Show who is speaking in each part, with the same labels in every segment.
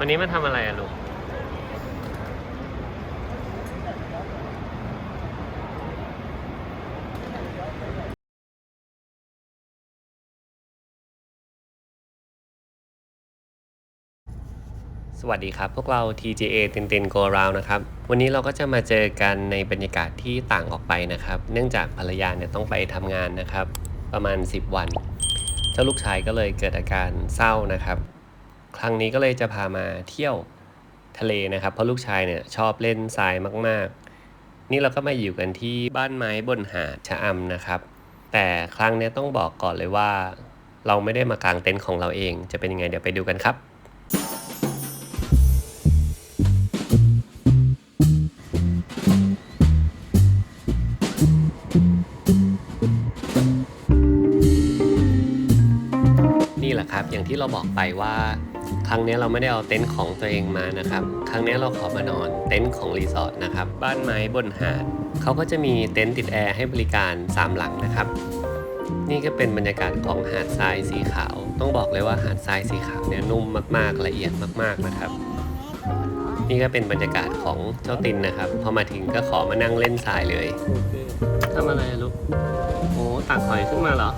Speaker 1: วันนี้มา
Speaker 2: ทำอะไรอะลูก สวัสดีครับ พวกเรา TGA เต็นเต็น Go Round นะครับ วันนี้เราก็จะมาเจอกันในบรรยากาศที่ต่างออกไปนะครับ เนื่องจากภรรยาเนี่ยต้องไปทำงานนะครับ ประมาณ 10 วัน เจ้าลูกชายก็เลยเกิดอาการเศร้านะครับ ครั้งนี้ก็เลยจะพามาเที่ยวทะเลนะครับ เพราะลูกชายเนี่ยชอบเล่นทรายมาก ๆ นี่เราก็มาอยู่กันที่บ้านไม้บนหาดชะอำนะครับ แต่ครั้งนี้ต้องบอกก่อนเลยว่า เราไม่ได้มากางเต็นท์ของเราเอง จะเป็นยังไงเดี๋ยวไปดูกันครับนี่แหละครับอย่างที่เราบอกไปว่า ครั้งนี้เราไม่ได้เอาเต็นท์ของตัวเองมานะครับ ครั้งนี้เราขอมานอนเต็นท์ของรีสอร์ทนะครับ บ้านไม้บนหาดเขาก็จะมีเต็นท์ติดแอร์ให้บริการ 3 หลังนะครับ นี่ก็เป็นบรรยากาศของหาดทรายสีขาว ต้องบอกเลยว่าหาดทรายสีขาวเนี่ยนุ่มมากๆละเอียดมากๆนะครับ นี่ก็เป็นบรรยากาศของเจ้าตินนะครับ พอมาถึงก็ขอมานั่งเล่นทรายเลยทำอะไรลูกโอ้ตักหอยขึ้นมาเหรอ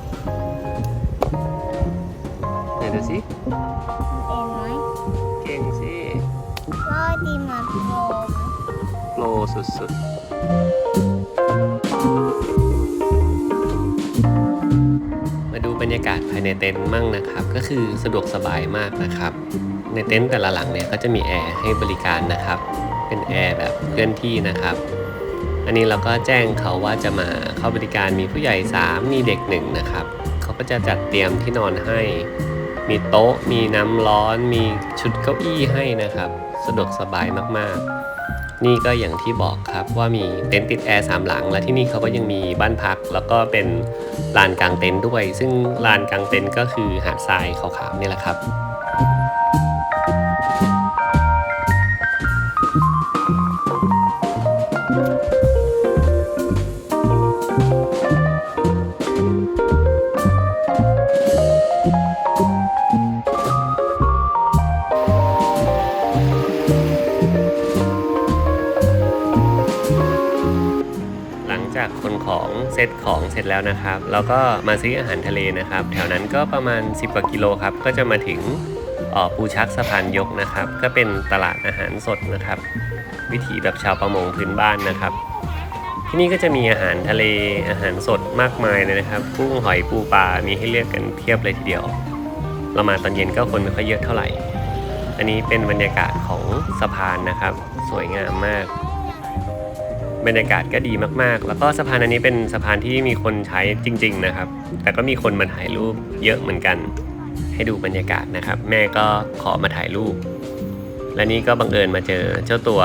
Speaker 2: ไหนดูสิ
Speaker 3: รอดีมาโปร
Speaker 2: โปรสุดๆ มาดูบรรยากาศภายในเต็นท์มั่งนะครับ ก็คือสะดวกสบายมากนะครับ ในเต็นท์แต่ละหลังเนี่ยก็จะมีแอร์ให้บริการนะครับ เป็นแอร์แบบเคลื่อนที่นะครับ อันนี้เราก็แจ้งเขาว่าจะมาเข้าบริการมีผู้ใหญ่ 3 มีเด็กหนึ่งนะครับ เขาก็จะจัดเตรียมที่นอนให้ มีโต๊ะ มีน้ำร้อน มีชุดเก้าอี้ให้นะครับ สะดวกสบายมากๆ นี่ก็อย่างที่บอกครับว่ามีเต็นท์ติดแอร์สามหลัง และที่นี่เขาก็ยังมีบ้านพัก แล้วก็เป็นลานกลางเต็นท์ด้วย ซึ่งลานกลางเต็นท์ก็คือหาดทรายขาวๆนี่แหละครับ ซตของเสร็จแล้วนะครับ แล้วก็มาซื้ออาหารทะเลนะครับ แถวนั้นก็ประมาณ 10กว่ากิโลครับ ก็จะมาถึงปูชักสะพานยกนะครับ ก็เป็นตลาดอาหารสดนะครับ วิถีแบบชาวประมงพื้นบ้านนะครับ ที่นี่ก็จะมีอาหารทะเลอาหารสดมากมายเลยนะครับกุ้งหอยปูปลา มีให้เลือกกันเพียบเลยทีเดียว เรามาตอนเย็นก็คนไม่ค่อยเยอะเท่าไหร่ อันนี้เป็นบรรยากาศของสะพานนะครับ สวยงามมาก บรรยากาศก็ดีมากๆ แล้วก็สะพานอันนี้เป็นสะพานที่มีคนใช้จริง ๆนะครับ แต่ก็มีคนมาถ่ายรูปเยอะเหมือนกัน ให้ดูบรรยากาศนะครับ แม่ก็ขอมาถ่ายรูป และนี่ก็บังเอิญมาเจอเจ้าตัว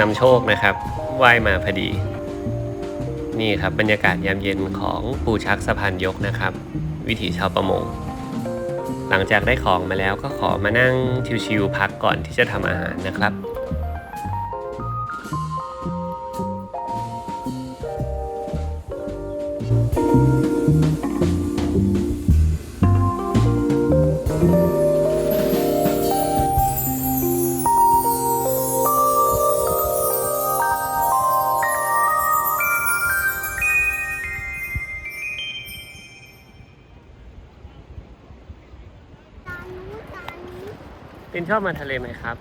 Speaker 2: นำโชคนะครับว่ายมาพอดี นี่ครับบรรยากาศยามเย็นของปูชักสะพานยกนะครับ วิถีชาวประมง หลังจากได้ของมาแล้วก็ขอมานั่งชิวๆพักก่อนที่จะทำอาหารนะครับ ปินชอบมาทะเลไหมครับ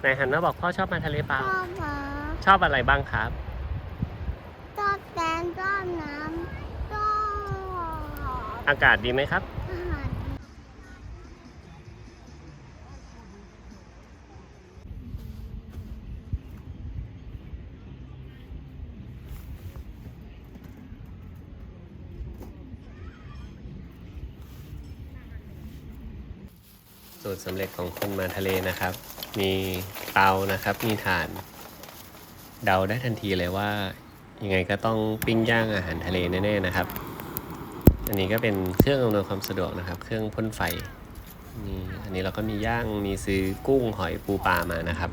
Speaker 2: ไหนหันมาบอกพ่อชอบมาทะเลเปล่า
Speaker 3: ชอบหมา
Speaker 2: ชอบอะไรบ้างครับ
Speaker 3: ชอบแกงชอบน้ำชอบ
Speaker 2: อากาศดีไหมครับ สูตรสำเร็จของคนมาทะเลนะครับ มีเตานะครับ มีถ่าน เดาได้ทันทีเลยว่า ยังไงก็ต้องปิ้งย่างอาหารทะเลแน่ๆนะครับ อันนี้ก็เป็นเครื่องอำนวยความสะดวกนะครับ เครื่องพ่นไฟนี่อันนี้เราก็มีย่างมีซื้อกุ้งหอยปูปลามานะครับ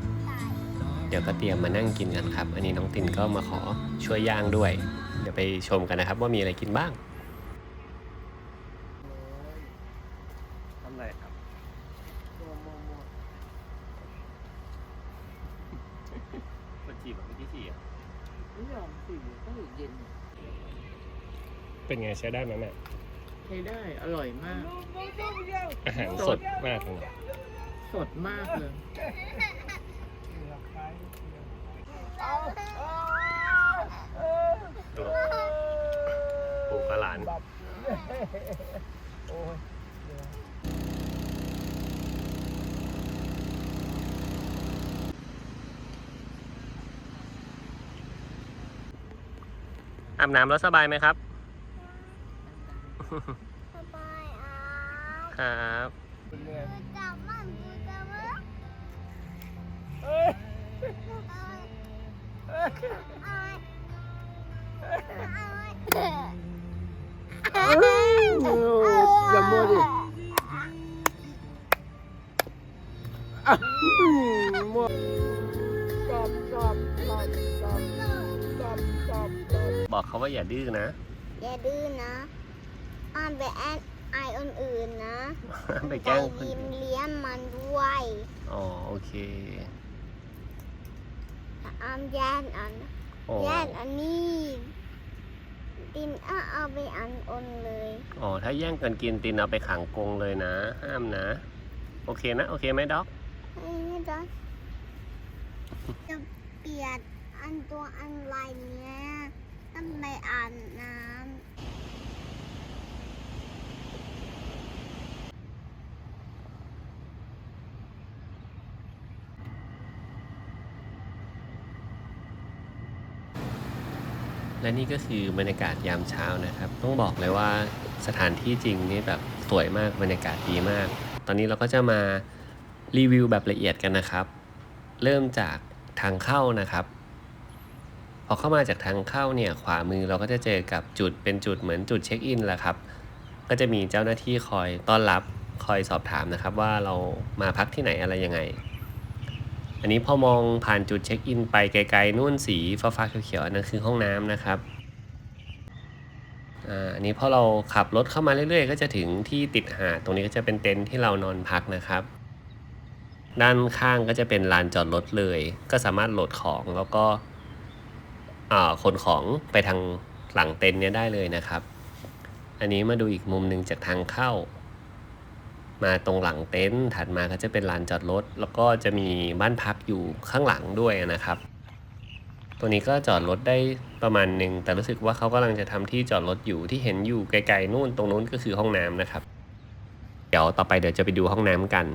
Speaker 2: เดี๋ยวก็เตรียมมานั่งกินกันครับ อันนี้น้องตินก็มาขอช่วยย่างด้วย เดี๋ยวไปชมกันนะครับ ว่ามีอะไรกินบ้างทำไรครับคนจีบแบบที่สี่
Speaker 4: ไม่ยอมสิต้องอยู่เย็น
Speaker 2: เป็นไงใช้ได้ไหมแม่
Speaker 4: ใช้ได้อร่อยมาก
Speaker 2: อาหารสดมากเลย
Speaker 4: สดมากเลย
Speaker 2: ตัวปูกระหลาน อาบน้ำแล้วสบายไหมครับ
Speaker 3: สบายอะ
Speaker 2: ครับ
Speaker 3: ดูจับมันดูจับมันอย่ามัวดิ
Speaker 2: บอกเขาว่าอย่าดื้อนะ
Speaker 3: อย่าดื้อนะ อ่านไปแอนไออนอื่นนะ
Speaker 2: ไป
Speaker 3: ใจ
Speaker 2: แกล้งคน
Speaker 3: ยิ้มเลี้ยงมันด้วย
Speaker 2: อ๋อโอเค
Speaker 3: อามแย่นอัน
Speaker 2: โอ้
Speaker 3: แย่นอันนี้ดินอะเอาไปอันอนเลย
Speaker 2: อ๋อถ้าแย่งกันกินตินเอาไปขังกรงเลยนะ ห้ามนะ โอเคนะ โอเคไหมด็อก
Speaker 3: เฮ้ยนี่จ้ะจะเปลี่ยนอันตัวอันไรเนี้ยต้องไปอ่านน้
Speaker 2: และนี่ก็คือบรรยากาศยามเช้านะครับ ต้องบอกเลยว่าสถานที่จริงนี่แบบสวยมากบรรยากาศดีมาก ตอนนี้เราก็จะมารีวิวแบบละเอียดกันนะครับ เริ่มจากทางเข้านะครับ พอเข้ามาจากทางเข้าเนี่ยขวามือเราก็จะเจอกับจุดเป็นจุดเหมือนจุดเช็คอินแหละครับ ก็จะมีเจ้าหน้าที่คอยต้อนรับคอยสอบถามนะครับ ว่าเรามาพักที่ไหนอะไรยังไง อันนี้พอมองผ่านจุดเช็คอินไปไกลๆนู่นสีฟ้าๆเขียวๆอันนั่นคือห้องน้ำนะครับอ่าอันนี้พอเราขับรถเข้ามาเรื่อยๆ ก็จะถึงที่ติดหาดตรงนี้ก็จะเป็นเต็นท์ที่เรานอนพักนะครับ ด้านข้างก็จะเป็นลานจอดรถเลย ก็สามารถโหลดของแล้วก็อ่าขนของไปทางหลังเต็นท์นี้ได้เลยนะครับ อันนี้มาดูอีกมุมหนึ่งจากทางเข้า มาตรงหลังเต็นท์ถัดมาก็จะเป็นลานจอดรถ แล้วก็จะมีบ้านพักอยู่ข้างหลังด้วยนะครับ ตัวนี้ก็จอดรถได้ประมาณหนึ่งแต่รู้สึกว่าเขากำลังจะทำที่จอดรถอยู่ที่เห็นอยู่ไกลๆนู่นตรงนู้นก็คือห้องน้ำนะครับ เดี๋ยวต่อไปเดี๋ยวจะไปดูห้องน้ำกัน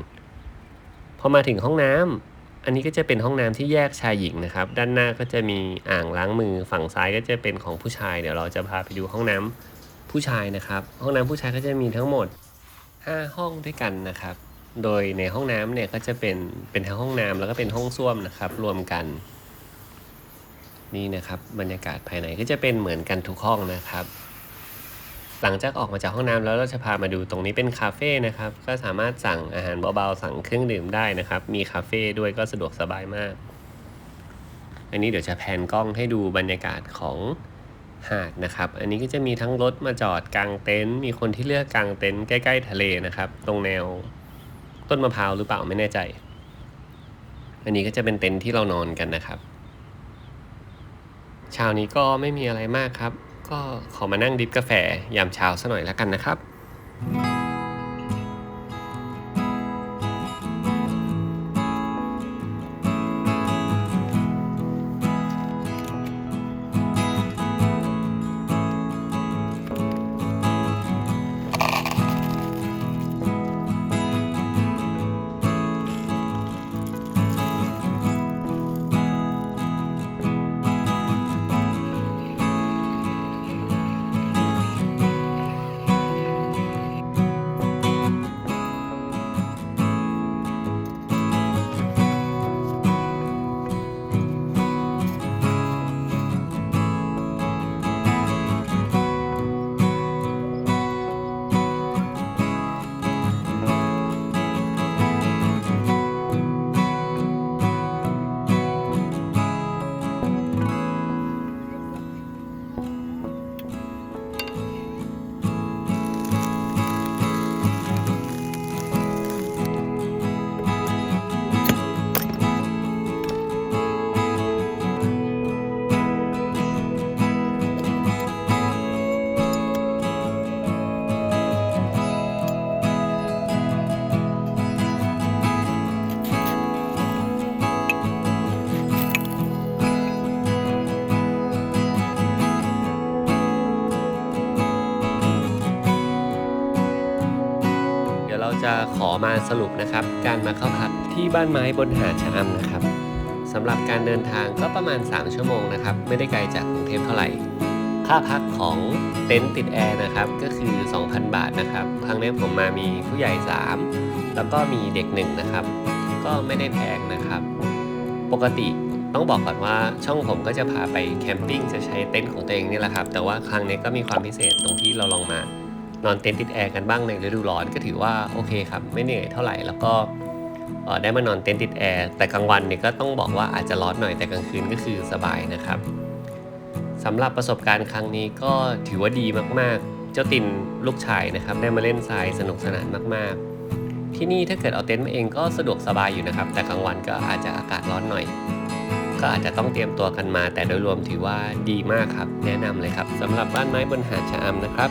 Speaker 2: พอมาถึงห้องน้ำอันนี้ก็จะเป็นห้องน้ำที่แยกชายหญิงนะครับ ด้านหน้าก็จะมีอ่างล้างมือ ฝั่งซ้ายก็จะเป็นของผู้ชาย เดี๋ยวเราจะพาไปดูห้องน้ำผู้ชายนะครับ ห้องน้ำผู้ชายก็จะมีทั้งหมด 5 ห้องด้วยกันนะครับ โดยในห้องน้ำเนี่ยก็จะเป็นเป็นทั้งห้องน้ำแล้วก็เป็นห้องส้วมนะครับ รวมกัน นี่นะครับบรรยากาศภายในก็จะเป็นเหมือนกันทุกห้องนะครับ หลังจากออกมาจากห้องน้ำแล้วเราจะพามาดูตรงนี้เป็นคาเฟ่นะครับ ก็สามารถสั่งอาหารเบาๆสั่งเครื่องดื่มได้นะครับ มีคาเฟ่ด้วยก็สะดวกสบายมาก อันนี้เดี๋ยวจะแพนกล้องให้ดูบรรยากาศของ หาดนะครับ อันนี้ก็จะมีทั้งรถมาจอดกลางเต็นท์ มีคนที่เลือกกลางเต็นท์ใกล้ ๆ ทะเลนะครับ ตรงแนวต้นมะพร้าวหรือเปล่าไม่แน่ใจ อันนี้ก็จะเป็นเต็นท์ที่เรานอนกันนะครับเช้านี้ก็ไม่มีอะไรมากครับ ก็ขอมานั่งดิบกาแฟยามเช้าสักหน่อยแล้วกันนะครับำ ขอมาสรุปนะครับ การมาเข้าพักที่บ้านไม้บนหาดชะอำนะครับสำหรับการเดินทางก็ประมาณ 3 ชั่วโมงนะครับ ไม่ได้ไกลจากกรุงเทพเท่าไหร่ ค่าพักของเต็นท์ติดแอร์นะครับ ก็คือ 2,000 บาทนะครับครั้งนี้ผมมามีผู้ใหญ่ 3 แล้วก็มีเด็กหนึ่งนะครับ ก็ไม่ได้แพงนะครับ ปกติต้องบอกก่อนว่าช่องผมก็จะพาไปแคมปิ้งจะใช้เต็นท์ของตัวเองนี่แหละครับ แต่ว่าครั้งนี้ก็มีความพิเศษตรงที่เราลองมา นอนเต็นท์ติดแอร์กันบ้างในฤดูร้อนก็ถือว่าโอเคครับไม่เหนื่อยเท่าไหร่แล้วก็ได้มานอนเต็นท์ติดแอร์แต่กลางวันเนี่ยก็ต้องบอกว่าอาจจะร้อนหน่อยแต่กลางคืนก็คือสบายนะครับสำหรับประสบการณ์ครั้งนี้ก็ถือว่าดีมากๆ เจ้าตินลูกชายนะครับได้มาเล่นทรายสนุกสนานมากๆ ที่นี่ถ้าเกิดเอาเต็นท์มาเองก็สะดวกสบายอยู่นะครับ แต่กลางวันก็อาจจะอากาศร้อนหน่อย ก็อาจจะต้องเตรียมตัวกันมา แต่โดยรวมถือว่าดีมากครับ แนะนำเลยครับสำหรับบ้านไม้บนหาดชะอำนะครับ